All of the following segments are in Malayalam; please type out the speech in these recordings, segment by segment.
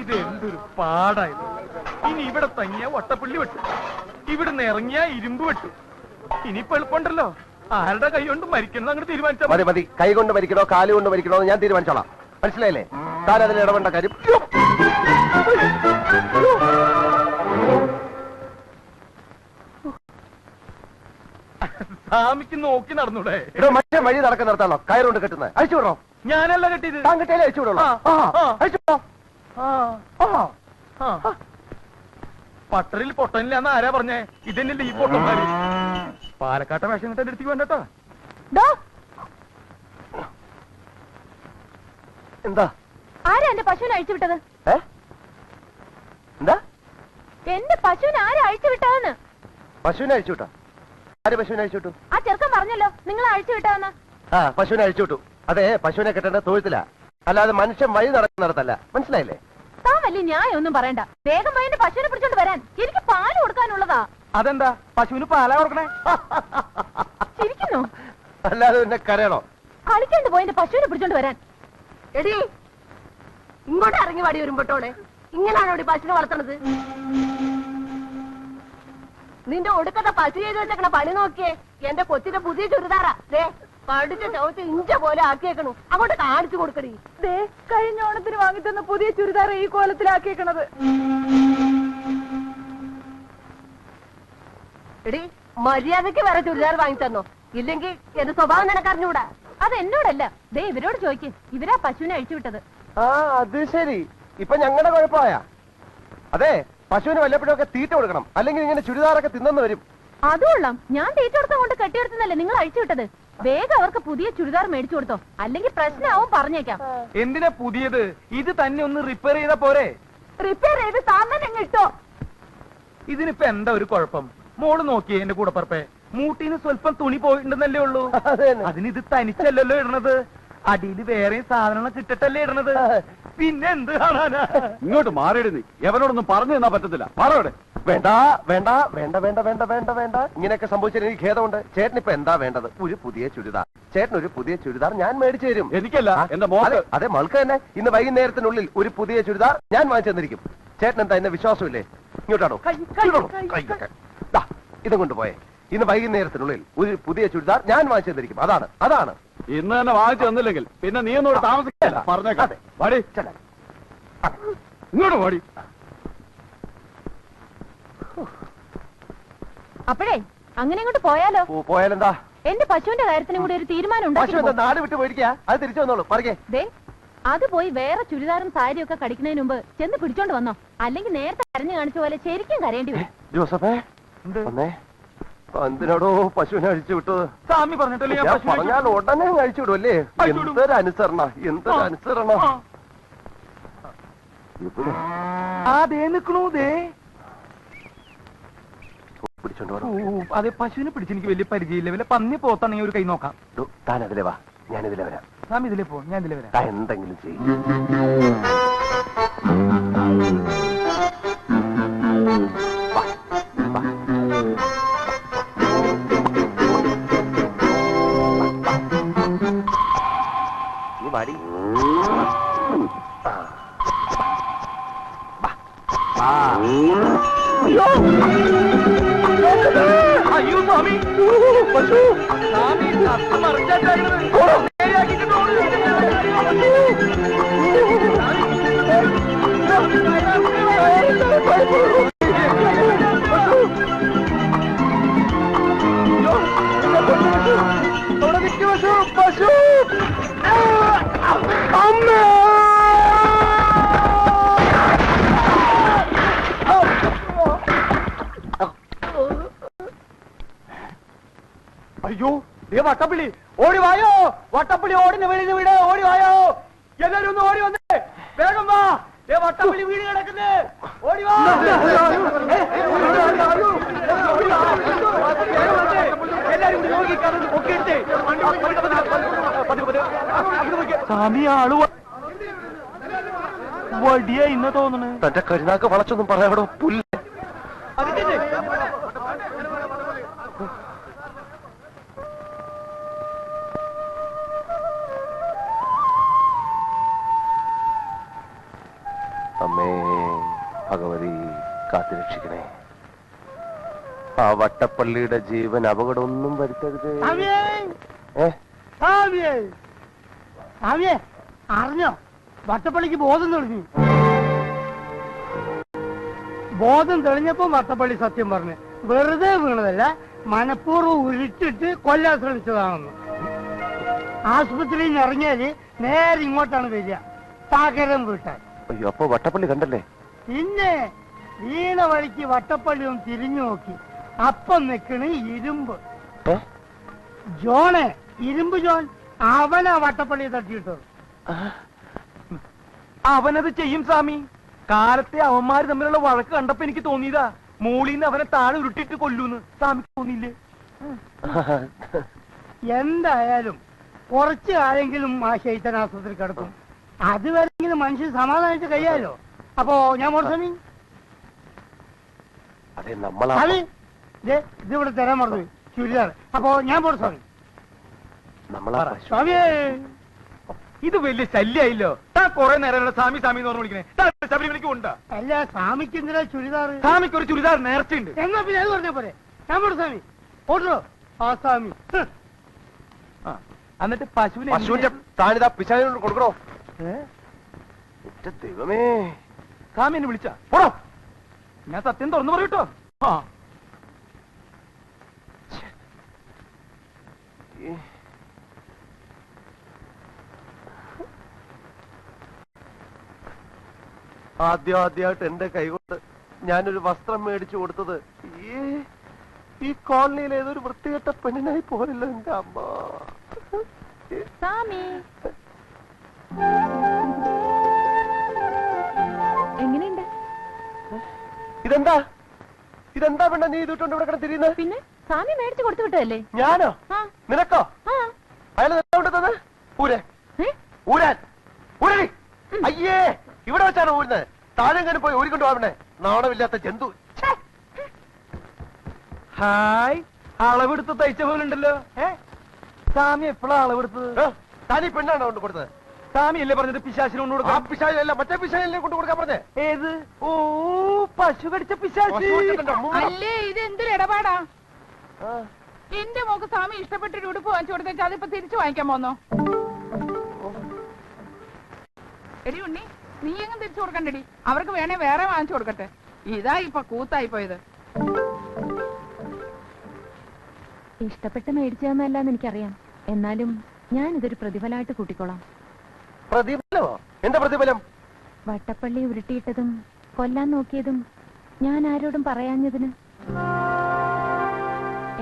ഇതെന്തൊരു പാടായത് ഇനി ഇവിടെ തങ്ങിയ വട്ടപ്പുള്ളി വെട്ടു. ഇവിടുന്ന് ഇറങ്ങിയ ഇരുമ്പ് വെട്ടു. ഇനിയിപ്പോ എളുപ്പമുണ്ടല്ലോ. ആരുടെ കൈ കൊണ്ട് മരിക്കണം അങ്ങോട്ട് തീരുമാനിച്ചാൽ മതി മതി. കൈ കൊണ്ട് മരിക്കണോ കാൽ കൊണ്ട് മരിക്കണോ ഞാൻ തീരുമാനിച്ചോളാം. മനസ്സിലായില്ലേ? താൻ അതിൽ ഇടപെടേണ്ട കാര്യം! സ്വാമിക്ക് നോക്കി നടന്നൂടെ. ഇവിടെ മറ്റേ വഴി നടക്കുന്നിടത്താണോ? കയറുകൊണ്ട് കെട്ടുന്നത്. അഴിച്ചു വിടണോ ഞാനല്ല കിട്ടിയത്. താൻ കിട്ടിയാലേ അയച്ചു വിടുള്ളൂ ആ, ആ. പട്ടറിൽ പൊട്ടനില്ലാന്ന് ആരാ പറഞ്ഞേ? ഇതന്നെയല്ലേ ഈ പൊട്ടന്മാര് പാലക്കാട്ടെ വേഷം കിട്ടാൻ എടുത്തേക്ക് വേണ്ടട്ടോ ഡോ. എന്താ? ആരാ എന്റെ പശുവിനെ അഴിച്ചു വിട്ടത്? ഏ? എന്താ? എന്റെ പശുവിനെ ആരാ അഴിച്ചു വിട്ടതെന്ന്? പശുവിനെ അഴിച്ചു വിട്ടോ? ആര് പശുവിനെ അഴിച്ചു വിട്ടു? ആ ചെറുക്കൻ പറഞ്ഞല്ലോ നിങ്ങൾ അഴിച്ചു വിട്ടതെന്ന് ആ പശുവിനെ അഴിച്ചു വിട്ടു. അതെ പശുവിനെ കെട്ടേണ്ട തൊഴുത്തില്ല അല്ലാതെ മനുഷ്യൻ വഴി നടക്കുന്നിടത്തല്ല മനസ്സിലായില്ലേ? താൻ വലിയ ന്യായം ഒന്നും പറയണ്ട. വേഗം പോയി എന്റെ പശുവിനെ പിടിച്ചോണ്ട് വരാൻ. എനിക്ക് പാൽ കൊടുക്കാനുള്ളതാ. അതെന്താ? പശുവിന് പാലാ കൊടുക്കണേ? ചിരിക്കുന്നു? അല്ലാതെ പിന്നെ കരയണോ? കളിക്കാണ്ട് പോയി എന്റെ പശുവിനെ പിടിച്ചോണ്ട് വരാൻ. എടി ഇങ്ങോട്ട് ഇറങ്ങി വാടി വരുമ്പോട്ടോടെ ഇങ്ങനാണോ ഇവിടെ പശുവിനെ വളർത്തണത്? നിന്റെ ഒടുക്കത്തെ പശു ചെയ്ത് വെച്ചേക്കണ പണി നോക്കിയേ. എന്റെ കൊച്ചിന്റെ പുതിയ ചുരിദാറാ. ദേ കടിച്ച ചവിട്ട് ഇഞ്ച പോലെ ആക്കിയേക്കണു. അങ്ങോട്ട് കാണിച്ചു കൊടുക്കണേ ദേ കഴിഞ്ഞ ഓണത്തിന് വാങ്ങിത്തന്ന പുതിയ ചുരിദാർ ഈ കോലത്തിലാക്കിയേക്കണത്. എടി മര്യാദയ്ക്ക് വേറെ ചുരിദാർ വാങ്ങിത്തന്നോ. ഇല്ലെങ്കിൽ എന്റെ സ്വഭാവം നിനക്കറിഞ്ഞൂടാ അത് എന്നോടല്ല. ദേ ഇവരോട് ചോദിക്ക്. ഇവരാ പശുവിനെ അഴിച്ചു വിട്ടത്. ആ അത് ശരി. ഇപ്പൊ ഞങ്ങളുടെ കുഴപ്പമായ. അതെ പശുവിന് വല്ലപ്പോഴൊക്കെ തീറ്റ കൊടുക്കണം. അല്ലെങ്കിൽ ഇങ്ങനെ ചുരിദാറൊക്കെ തിന്നെന്ന് വരും. അതുകൊള്ളാം. ഞാൻ തീറ്റ കൊടുത്ത കൊണ്ട് കെട്ടിയെടുത്തുന്നല്ലേ നിങ്ങൾ അഴിച്ചു വിട്ടത്? വേഗം അവർക്ക് പുതിയ ചുരിദാർ മേടിച്ചു കൊടുത്തോ. അല്ലെങ്കിൽ പ്രശ്നമാവും പറഞ്ഞേക്കാം. എന്തിനാ പുതിയത്? ഇത് തന്നെ ഒന്ന് റിപ്പയർ ചെയ്താ പോരെ? റിപ്പയർ ചെയ്ത് താൻ തന്നെ ഇട്ടോ. ഇതിനിപ്പോ എന്താ ഒരു കുഴപ്പം? മോൾ നോക്കിയേ എന്റെ കൂടെ പറപ്പേ. മൂട്ടിന് സ്വല്പം തുണി പോയിട്ടുണ്ടെന്നല്ലേ ഉള്ളൂ. അതിന് ഇത് തനിച്ചല്ലല്ലോ ഇടണത്. അടിയിൽ വേറെയും സാധനങ്ങൾ കിട്ടട്ടല്ലേ ഇടണത്. പിന്നെ എന്ത് കാണാനാ? ഇങ്ങോട്ട് മാറിയിടുന്നു നീ. എവനോടൊന്നും പറഞ്ഞു തന്നാ പറ്റത്തില്ല. മാറവിടെ വേണ്ട വേണ്ട വേണ്ട വേണ്ട വേണ്ട വേണ്ട വേണ്ട. ഇങ്ങനെയൊക്കെ സംഭവിച്ചാൽ എനിക്ക് ഖേദമുണ്ട്. ചേട്ടൻ ഇപ്പൊ എന്താ വേണ്ടത്? ഒരു പുതിയ ചുരിദാർ. ചേട്ടൻ ഒരു പുതിയ ചുരിദാർ ഞാൻ മേടിച്ചു തരും. എനിക്കല്ല എന്റെ മോക്ക്. അതെ, മൾക്ക് തന്നെ. ഇന്ന് വൈകുന്നേരത്തിനുള്ളിൽ ഒരു പുതിയ ചുരിദാർ ഞാൻ വാങ്ങിച്ചു തന്നിരിക്കും. ചേട്ടൻ എന്താ എന്നെ വിശ്വാസമില്ലേ? ഇങ്ങോട്ടാണോ? ഇതും കൊണ്ടുപോയേ. ഇന്ന് വൈകുന്നേരത്തിനുള്ളിൽ ഒരു പുതിയ ചുരിദാർ ഞാൻ വാങ്ങിച്ചു തന്നിരിക്കും. അതാണ് അതാണ്. ഇന്ന് തന്നെ വാങ്ങിച്ചു തന്നില്ലെങ്കിൽ പിന്നെ നീ ഒന്നും താമസിക്കില്ല? പറഞ്ഞേക്കാം. ചെല്ലാൻ. ഇങ്ങോട്ട് വാടി. അപ്പോഴേ അങ്ങനെ ഇങ്ങോട്ട് പോയാലോ? പോയാലെന്താ? എന്റെ പശുവിന്റെ കാര്യത്തിനും കൂടി ഒരു തീരുമാനം നാട് വിട്ട് പോയിരിക്കാ? അത് തിരിച്ചു വന്നോളൂ അത് പോയി വേറെ ചുരിദാറും സാരിയും ഒക്കെ കടിക്കുന്നതിന് മുമ്പ് ചെന്ന് പിടിച്ചോണ്ട് വന്നോ. അല്ലെങ്കിൽ നേരത്തെ കരഞ്ഞു കാണിച്ച പോലെ ശരിക്കും കരയേണ്ടി വരും. ജോസഫേ? എന്തിനാടോ പശുവിനെ അഴിച്ചു വിട്ടത്? സ്വാമി പറഞ്ഞിട്ടല്ലേ പറഞ്ഞാൽ ഉടനെ അഴിച്ചു വിടുമല്ലേ എന്തൊരു അനുസരണ എന്തൊരു അനുസരണ ദേ നിക്കണു ദേ. പിടിച്ചോണ്ട് ഓ, അതെ പശുവിനെ പിടിച്ച് എനിക്ക് വലിയ പരിചയമില്ല. വല്ല പന്നി പോത്താണെങ്കിൽ ഒരു കൈ നോക്കാം. താൻ അതിലെ വാ. ഞാൻ ഇതിലെ വരാം. താൻ ഇതിലെ പോ ഞാൻ ഇതിലെ വരാം എന്തെങ്കിലും ചെയ്യും. അയ്യോ പശു സ്വാമി കത്ത് മറിച്ചാട്ടായിരുന്നത്. നേരെയാക്കിയിട്ട് അയ്യോ ദേ വട്ടപ്പിളി ഓടി വായോ? വട്ടപ്പിളി ഓടിന് വീടിന് വീട് ഓടി വായോ? എല്ലാരും ഒന്ന് ഓടി വന്നേ. വേഗം വാ. ദേ വട്ടപ്പിളി വീട് കിടക്കുന്നേ. ഓടി വാ. സ്വാമി ആൾ വടിയ ഇന്ന് തോന്നണ്. തന്റെ കരുനാക്ക് വളച്ചൊന്നും പറയാടോ പുല്ല്. കാത്തുരക്ഷിക്കണേ ആ വട്ടപ്പള്ളിയുടെ ജീവൻ അപകടമൊന്നും വരുത്തരുത്. അറിഞ്ഞോ? വട്ടപ്പള്ളിക്ക് ബോധം തെളിഞ്ഞു. ബോധം തെളിഞ്ഞപ്പോ വട്ടപ്പള്ളി സത്യം പറഞ്ഞു. വെറുതെ വീണതല്ല മനഃപൂർവം ഉരുട്ടിട്ട് കൊല്ലാൻ ശ്രമിച്ചതാണെന്ന്. ആശുപത്രിയിൽ നിന്ന് ഇറങ്ങിയാൽ നേരെ ഇങ്ങോട്ടാണ് വരിക. പകരം വീട്ടാൻ. അയ്യോ അപ്പൊ വട്ടപ്പള്ളി കണ്ടല്ലേ? പിന്നെ വീണ വഴിക്ക് വട്ടപ്പള്ളി ഒന്ന് തിരിഞ്ഞു നോക്കി. അപ്പം നിക്കണ് ഇരുമ്പ്. ജോണെ ഇരുമ്പ് ജോൺ അവനാ വട്ടപ്പള്ളി തട്ടിയിട്ടത്. അവനത് ചെയ്യും സ്വാമി. കാലത്തെ അവന്മാര് തമ്മിലുള്ള വഴക്ക് കണ്ടപ്പോ എനിക്ക് തോന്നിയതാ. മൂളിന്ന് അവനെ താഴെ ഉരുട്ടിട്ട് കൊല്ലൂന്ന്. സ്വാമിക്ക് തോന്നിയില്ലേ? എന്തായാലും കുറച്ച് ആരെങ്കിലും ആ ആസ്പത്രി കിടക്കും. അതുവരെങ്കിലും മനുഷ്യൻ സമാധാനിച്ച് കഴിയാലോ? അപ്പോ ഞാൻ മോർസമി അതെ നമ്മളാ അത് ദേ, ഇവിടെ തരാൻ മറന്നു. ചുരിദാർ. അപ്പോ ഞാൻ മോർസമി നമ്മളാ പശു. സ്വാമിയേ. ഇത് വലിയ ശല്യായില്ലോ. താ കൊറേ നേരം സ്വാമി സ്വാമി എന്ന് പറഞ്ഞു വിളിക്കണേ. താ ശബരിമലയ്ക്ക് കൊണ്ടാ അല്ല സ്വാമിക്ക് എന്തിനാ ചുരിദാർ? സ്വാമിക്ക് ഒരു ചുരിദാർ നേർച്ചയുണ്ട്. എന്നാ പിന്നെ അത് പറഞ്ഞാ പോരെ? ഞാൻ മോർസമി ഓട്ടോ ആ സ്വാമി. ഹ്. ആ, എന്നിട്ട് പശുവിനെ പശുവിന്റെ താനിതാ പിശാചിനോട് കൊടുക്കണോ? എന്റെ ദൈവമേ. സ്വാമി എന്നെ വിളിച്ചോ? പോടോ. ഞാൻ സത്യം തുറന്നു പറയൂട്ടോ ആദ്യം ആദ്യമായിട്ട് എന്റെ കൈകൊണ്ട് ഞാനൊരു വസ്ത്രം മേടിച്ചു കൊടുത്തത് ഈ ഈ കോളനിയിൽ ഏതൊരു വൃത്തികെട്ട പെണ്ണിനായി പോലില്ല എന്റെ അമ്മ. സ്വാമി. ഇതെന്താ? ഇതെന്താ പെണ്ണ നീ ഇതിട്ടുണ്ട് ഇവിടെ കിടന്ന് തിരിയുന്നത് പിന്നെ സ്വാമി മേടിച്ചു കൊടുത്തു വിട്ടതല്ലേ? ഞാനോ? നിനക്കോ? അയാൾ ഊരെ. ഊരാൻ. ഊരടി. അയ്യേ ഇവിടെ വെച്ചാണ് ഊരുന്നത് താഴെങ്ങനെ പോയി ഊരിക്കൊണ്ട് പോവണേ നാണമില്ലാത്ത ജന്തു! ഹായ്. അളവെടുത്ത് തയ്ച്ച പോലുണ്ടല്ലോ സാമി ഏ? സ്വാമി എപ്പോഴാ അളവെടുത്തത്? താനീ പെണ്ണാണോ കൊണ്ട് കൊടുത്തത്? സ്വാമി അല്ലേ പറഞ്ഞത് പിശാശിനെ കൊണ്ട് ആ കൊടുക്കാം പിശാചല്ല മറ്റേ പിശാചല്ലേ കൊണ്ട് കൊടുക്കാൻ പറഞ്ഞേ. ഏത്? ഓ പശു കടിച്ച പിശാശി. അല്ലേ ഇത് എന്തൊരു ഇടപാടാ? ആ. എന്റെ മോക്ക് സ്വാമി ഇഷ്ടപ്പെട്ടൊരു ഉടുപ്പ് വാങ്ങിച്ചു കൊടുത്തേച്ചാ അതിപ്പോ തിരിച്ചു വാങ്ങിക്കാൻ പോന്നോ? എടി ഉണ്ണി നീ എങ്ങും തിരിച്ചു കൊടുക്കണ്ടടി. അവർക്ക് വേണേ വേറെ വാങ്ങിച്ചു കൊടുക്കട്ടെ. ഇതാ ഇപ്പൊ കൂത്തായി പോയത്. ഇഷ്ടപ്പെട്ട് മേടിച്ചതെന്നല്ലാന്ന് എനിക്കറിയാം. എന്നാലും ഞാൻ ഇതൊരു പ്രതിഫലമായിട്ട് കൂട്ടിക്കോളാം. പ്രതിഫലമോ? എന്താ പ്രതിഫലം? വട്ടപ്പള്ളി ഉരുട്ടിയിട്ടതും കൊല്ലാൻ നോക്കിയതും ഞാൻ ആരോടും പറയാഞ്ഞതിന്.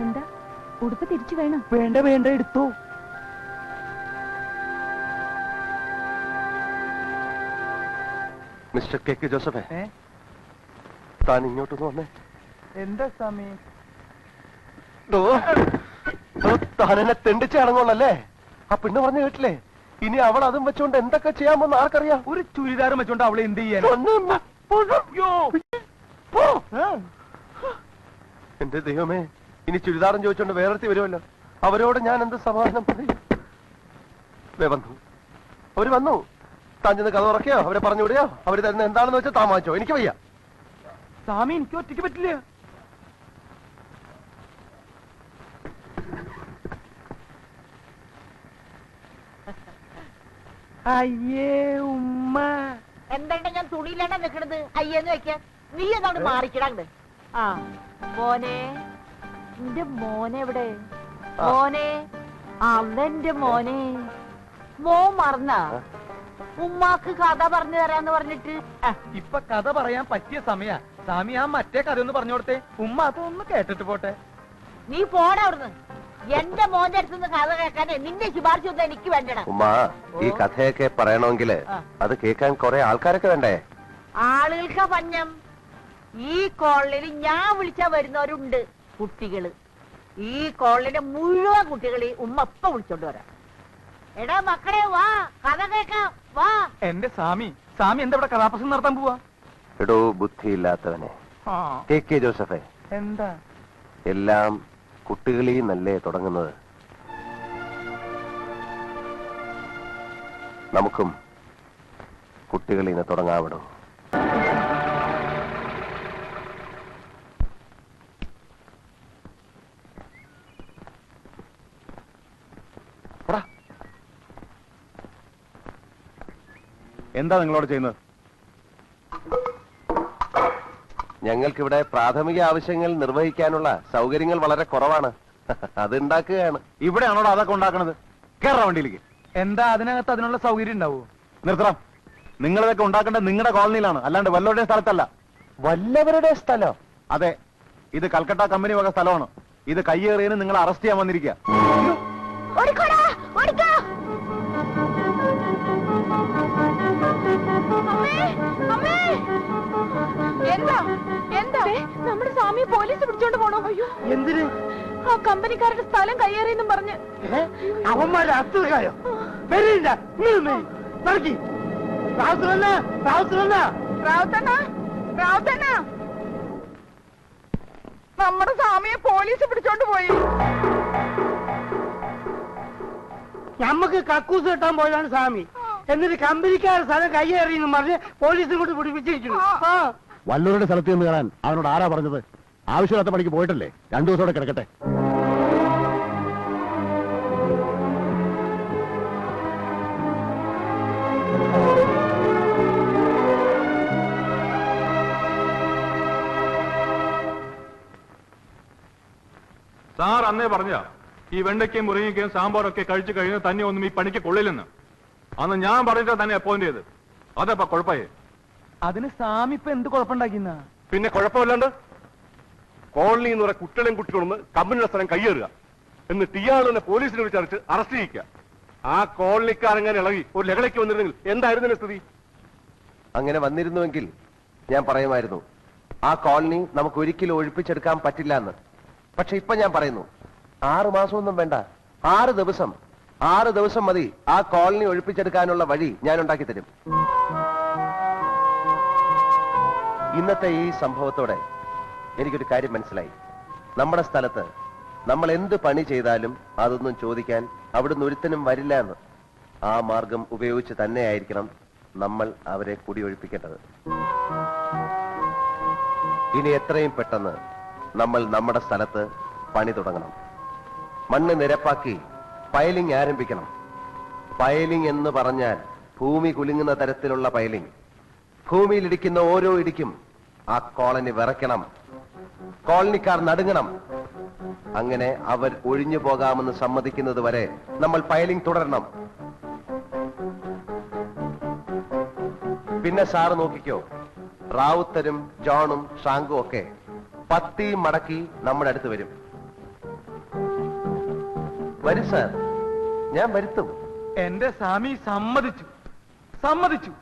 എന്താ? ഉടുപ്പ് തിരിച്ചു വേണം? വേണ്ട വേണ്ട എടുത്തു. മിസ്റ്റർ കെ കെ ജോസഫേ ഏ? താൻ ഇങ്ങോട്ടൊന്ന് വന്നേ. എന്താ സ്വാമി? ദോ, ഡോ, താൻ എന്നെ തെണ്ടിച്ച് ആ പെണ്ണ് പറഞ്ഞു കേട്ടില്ലേ? ഇനി അവൾ അതും വെച്ചുകൊണ്ട് എന്തൊക്കെ ചെയ്യാമെന്ന് ആർക്കറിയാം? ഒരു ചുരിദാരം വെച്ചോണ്ട് അവളെ എന്ത് ചെയ്യാൻ. എന്റെ ദൈവമേ ഇനി ചുരിദാരം ചോദിച്ചോണ്ട് വേറെത്തി വരുമല്ലോ. അവരോട് ഞാൻ എന്ത് സമാധാനം പറയും? വന്നു. അവർ വന്നു. താൻ ചെന്ന് കഥ ഉറക്കയോ? അവരെ പറഞ്ഞു വിടുകയോ? അവർ തരുന്ന എന്താണെന്ന് വെച്ചാൽ താമാച്ചോ എനിക്ക് വയ്യ. സ്വാമി എനിക്ക് ഒറ്റയ്ക്ക് പറ്റില്ല. അയ്യേ ഉമ്മ. എന്താണ്ട് ഞാൻ തുണിയിലാണ് നിൽക്കണത് അയ്യെന്ന് വെക്കാൻ നീ എന്താണ് മാറിക്കിടാണ്ട്. ആ. മോനെ എന്റെ മോനെ എവിടെ? മോനെ അവന്റെ മോനെ. മോ മറന്ന? ഉമ്മാക്ക് കഥ പറഞ്ഞു തരാന്ന് പറഞ്ഞിട്ട്? ഇപ്പൊ കഥ പറയാൻ പറ്റിയ സമയ. സ്വാമി ആ മറ്റേ കഥ ഒന്ന് പറഞ്ഞു കൊടുത്തേ. ഉമ്മ അതൊന്ന് കേട്ടിട്ട് പോട്ടെ. നീ പോടാ അവിടുന്ന്. എന്റെ മോന്റെ അടുത്തുനിന്ന് കഥ കേൾക്കാനേ നിന്റെ ശുപാർശ ഒന്നും എനിക്ക് വേണ്ടണം ഉമ്മ ഈ കഥയൊക്കെ പറയണമെങ്കിൽ അത് കേൾക്കാൻ കുറെ ആൾക്കാരൊക്കെ വേണ്ടേ? ആളുകൾക്ക് പഞ്ഞം. ഈ കോളനിയിൽ ഞാൻ വിളിച്ചാ വരുന്നവരുണ്ട് കുട്ടികൾ. ഈ കോളിലെ മുഴുവൻ കുട്ടികളെ ഉമ്മ ഇപ്പൊ വിളിച്ചോണ്ട് വരാം. എടാ മക്കളെ വാ കഥ കേക്കാം വാ. എന്റെ സ്വാമി സ്വാമി എന്താ ഇവിടെ കഥാപ്രസംഗം നടത്താൻ പോവാ? എടോ ബുദ്ധിയില്ലാത്തവനെ. ആ, കെ കെ ജോസഫേ എന്താ? എല്ലാം കുട്ടികളിൽ നിന്നല്ലേ തുടങ്ങുന്നത്? നമുക്കും കുട്ടികളിൽ നിന്ന് തുടങ്ങാവിടും എന്താ നിങ്ങളോട് ചെയ്യുന്നത്? ഞങ്ങൾക്കിവിടെ പ്രാഥമിക ആവശ്യങ്ങൾ നിർവഹിക്കാനുള്ള സൗകര്യങ്ങൾ വളരെ കുറവാണ്. അത് ഉണ്ടാക്കുകയാണ് ഇവിടെയാണോ അതൊക്കെ ഉണ്ടാക്കണത്? കേറാ വണ്ടിയിലേക്ക്? എന്താ അതിനകത്ത് അതിനുള്ള സൗകര്യം ഉണ്ടാവോ? നിർത്തണം. നിങ്ങളിതൊക്കെ ഉണ്ടാക്കേണ്ടത് നിങ്ങളുടെ കോളനിയിലാണ്. അല്ലാണ്ട് വല്ലവരുടെ സ്ഥലത്തല്ല. വല്ലവരുടെ സ്ഥലം? അതെ. ഇത് കൽക്കട്ട കമ്പനി വക സ്ഥലമാണ്. ഇത് കയ്യേറിയതിന് നിങ്ങൾ അറസ്റ്റ് ചെയ്യാൻ വന്നിരിക്കുക. സ്വാമിയെ പോലീസ് പിടിച്ചോണ്ട് പോണോ? അയ്യോ. എന്തിന്? ആ കമ്പനിക്കാരുടെ സ്ഥലം കയ്യേറിയെന്നും പറഞ്ഞ്? അവന്മാരെ അസുഖായോ വരില്ല നടക്കി. റാവുത്തരല്ല റാവുത്തരല്ല റാവുത്തണ്ണ റാവുത്തണ്ണ. നമ്മുടെ സ്വാമിയെ പോലീസ് പിടിച്ചോണ്ട് പോയി. നമ്മക്ക് കക്കൂസ് കെട്ടാൻ പോയതാണ് സ്വാമി. എന്നിട്ട് കമ്പനിക്കാരുടെ സ്ഥലം കയ്യേറിയെന്ന് പറഞ്ഞ് പോലീസും കൊണ്ട് പിടിപ്പിച്ചിരിക്കുന്നു. ആ. വല്ലവരുടെ സ്ഥലത്ത് നിന്ന് കാണാൻ അവനോട് ആരാ പറഞ്ഞത്? ആവശ്യമില്ലാത്ത പണിക്ക് പോയിട്ടല്ലേ? രണ്ടു ദിവസം കിടക്കട്ടെ. സാർ അന്നേ പറഞ്ഞ ഈ വെണ്ടയ്ക്കയും മുരിങ്ങയ്ക്കയും സാമ്പാറൊക്കെ കഴിച്ചു കഴിഞ്ഞ് തന്നെ ഒന്നും ഈ പണിക്ക് കൊള്ളില്ലെന്ന്. അന്ന് ഞാൻ പറഞ്ഞിട്ട് തന്നെ അപ്പോയിന്റ് ചെയ്ത് അതപ്പ കുഴപ്പമായി അതിന് സാമിപ്പ എന്ത് കുഴപ്പമുണ്ടാക്കിന്ന പിന്നെ കുഴപ്പമില്ലാണ്ട്? കോളനി എന്ന് പറയുന്ന കുട്ടികളും കുട്ടികളൊന്ന് കമ്പനിയുടെ സ്ഥലം കയ്യേറുക. എന്നിട്ട് ഇയാൾ തന്നെ പോലീസിനെ വിളിച്ചറിച്ച് അറസ്റ്റ് ചെയ്യിക്കുക. ആ കോളനിക്കാരങ്ങനെ ഇളകി ഒരു ലഹളയ്ക്ക് വന്നിരുന്നെങ്കിൽ എന്തായിരുന്നു സ്ഥിതി? അങ്ങനെ വന്നിരുന്നുവെങ്കിൽ ഞാൻ പറയുമായിരുന്നു ആ കോളനി നമുക്ക് ഒരിക്കലും ഒഴിപ്പിച്ചെടുക്കാൻ പറ്റില്ല എന്ന്. പക്ഷെ ഇപ്പൊ ഞാൻ പറയുന്നു ആറു മാസമൊന്നും വേണ്ട. ആറ് ദിവസം ആറ് ദിവസം മതി ആ കോളനി ഒഴിപ്പിച്ചെടുക്കാനുള്ള വഴി ഞാൻ ഉണ്ടാക്കി തരും. ഇന്നത്തെ ഈ സംഭവത്തോടെ എനിക്കൊരു കാര്യം മനസ്സിലായി. നമ്മുടെ സ്ഥലത്ത് നമ്മൾ എന്ത് പണി ചെയ്താലും അതൊന്നും ചോദിക്കാൻ അവിടുന്ന് ഒരുത്തനും വരില്ല എന്ന്. ആ മാർഗം ഉപയോഗിച്ച് തന്നെയായിരിക്കണം നമ്മൾ അവരെ കുടിയൊഴിപ്പിക്കേണ്ടത്. ഇനി എത്രയും പെട്ടെന്ന് നമ്മൾ നമ്മുടെ സ്ഥലത്ത് പണി തുടങ്ങണം. മണ്ണ് നിരപ്പാക്കി പയലിംഗ് ആരംഭിക്കണം. പയലിംഗ് എന്ന് പറഞ്ഞാൽ ഭൂമി കുലുങ്ങുന്ന തരത്തിലുള്ള പയലിംഗ്. ഭൂമിയിൽ ഇടിക്കുന്ന ഓരോ ഇടിക്കും ആ കോളനി വിറയ്ക്കണം. കോളനിക്കാർ നടുങ്ങണം. അങ്ങനെ അവർ ഒഴിഞ്ഞു പോകാമെന്ന് സമ്മതിക്കുന്നത് വരെ നമ്മൾ ഫയലിംഗ് തുടരണം. പിന്നെ സാറ് നോക്കിക്കോ റാവുത്തരും ജോണും ഷാങ്കും ഒക്കെ പത്തി മടക്കി നമ്മുടെ അടുത്ത് വരും. വരും സാർ ഞാൻ വരുത്തും. എന്റെ സ്വാമി സമ്മതിച്ചു. സമ്മതിച്ചു.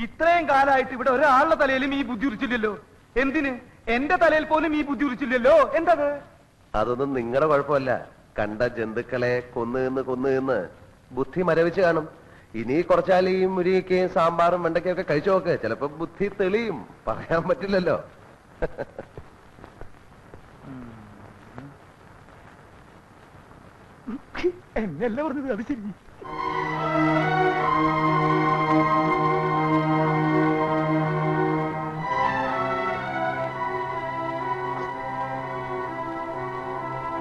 ഇത്രയും കാലമായിട്ട് ഇവിടെ ഒരാളുടെ തലയിലും ഈ ബുദ്ധി ഉരിച്ചില്ലല്ലോ എന്തിന്? എന്റെ തലയിൽ പോലും ഈ ബുദ്ധി ഉറിച്ചില്ലല്ലോ എന്തത്? അതൊന്നും നിങ്ങളുടെ കുഴപ്പമല്ല. കണ്ട ജന്തുക്കളെ കൊന്നു നിന്ന് കൊന്നു നിന്ന് ബുദ്ധി മരവിച്ച് കാണും. ഇനി കുറച്ചാൽ ഈ മുരിക്കയും സാമ്പാറും വെണ്ടയ്ക്കയും ഒക്കെ കഴിച്ചു നോക്ക്. ചിലപ്പോ ബുദ്ധി തെളിയും. പറയാൻ പറ്റില്ലല്ലോ. എന്നല്ല പറഞ്ഞത് അത് ശരി.